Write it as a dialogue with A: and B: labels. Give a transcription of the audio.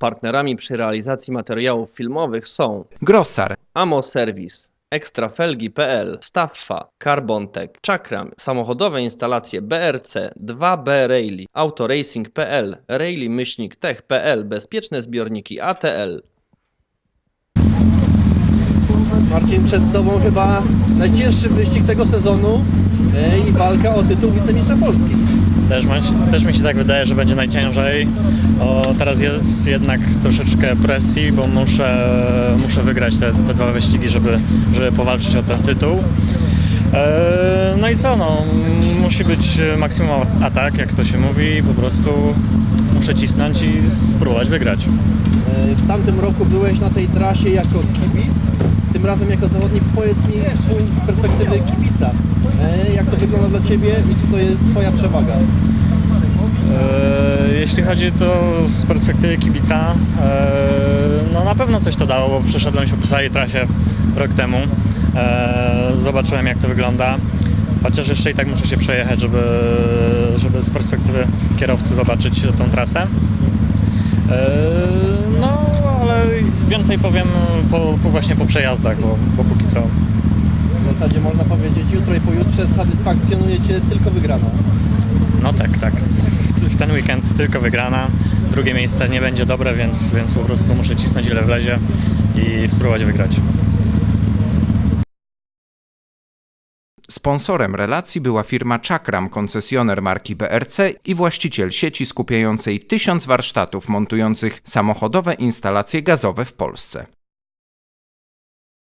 A: Partnerami przy realizacji materiałów filmowych są
B: Grossar,
A: Amo Service, Ekstrafelgi.pl, Staffa, Carbontech, Chakram, samochodowe instalacje BRC, 2B Rally, Autoracing.pl, Rally-Tech.pl, bezpieczne zbiorniki ATL.
C: Marcin, przed Tobą chyba najcięższy wyścig tego sezonu e, i walka o tytuł wicemistrza Polski.
D: Też, też mi się tak wydaje, że będzie najciężej. O, teraz jest jednak troszeczkę presji, bo muszę, muszę wygrać te, te dwa wyścigi, żeby, żeby powalczyć o ten tytuł. E, No i co, no, musi być maksimum atak, jak to się mówi, po prostu muszę cisnąć i spróbować wygrać.
C: E, W tamtym roku byłeś na tej trasie jako kibic, tym razem jako zawodnik. Powiedz mi z perspektywy wygląda dla Ciebie i czy to jest Twoja przewaga?
D: E, Jeśli chodzi to z perspektywy kibica, e, no na pewno coś to dało, bo przeszedłem się po całej trasie rok temu. E, Zobaczyłem jak to wygląda. Chociaż jeszcze i tak muszę się przejechać, żeby, żeby z perspektywy kierowcy zobaczyć tą trasę. No, ale więcej powiem po, po właśnie po przejazdach, bo, bo póki co
C: W zasadzie można powiedzieć, jutro i pojutrze satysfakcjonuje Cię tylko wygrana.
D: No tak, tak. W, w ten weekend tylko wygrana. Drugie miejsce nie będzie dobre, więc, więc po prostu muszę cisnąć ile wlezie i spróbować wygrać.
B: Sponsorem relacji była firma Chakram, koncesjoner marki BRC i właściciel sieci skupiającej tysiąc warsztatów montujących samochodowe instalacje gazowe w Polsce.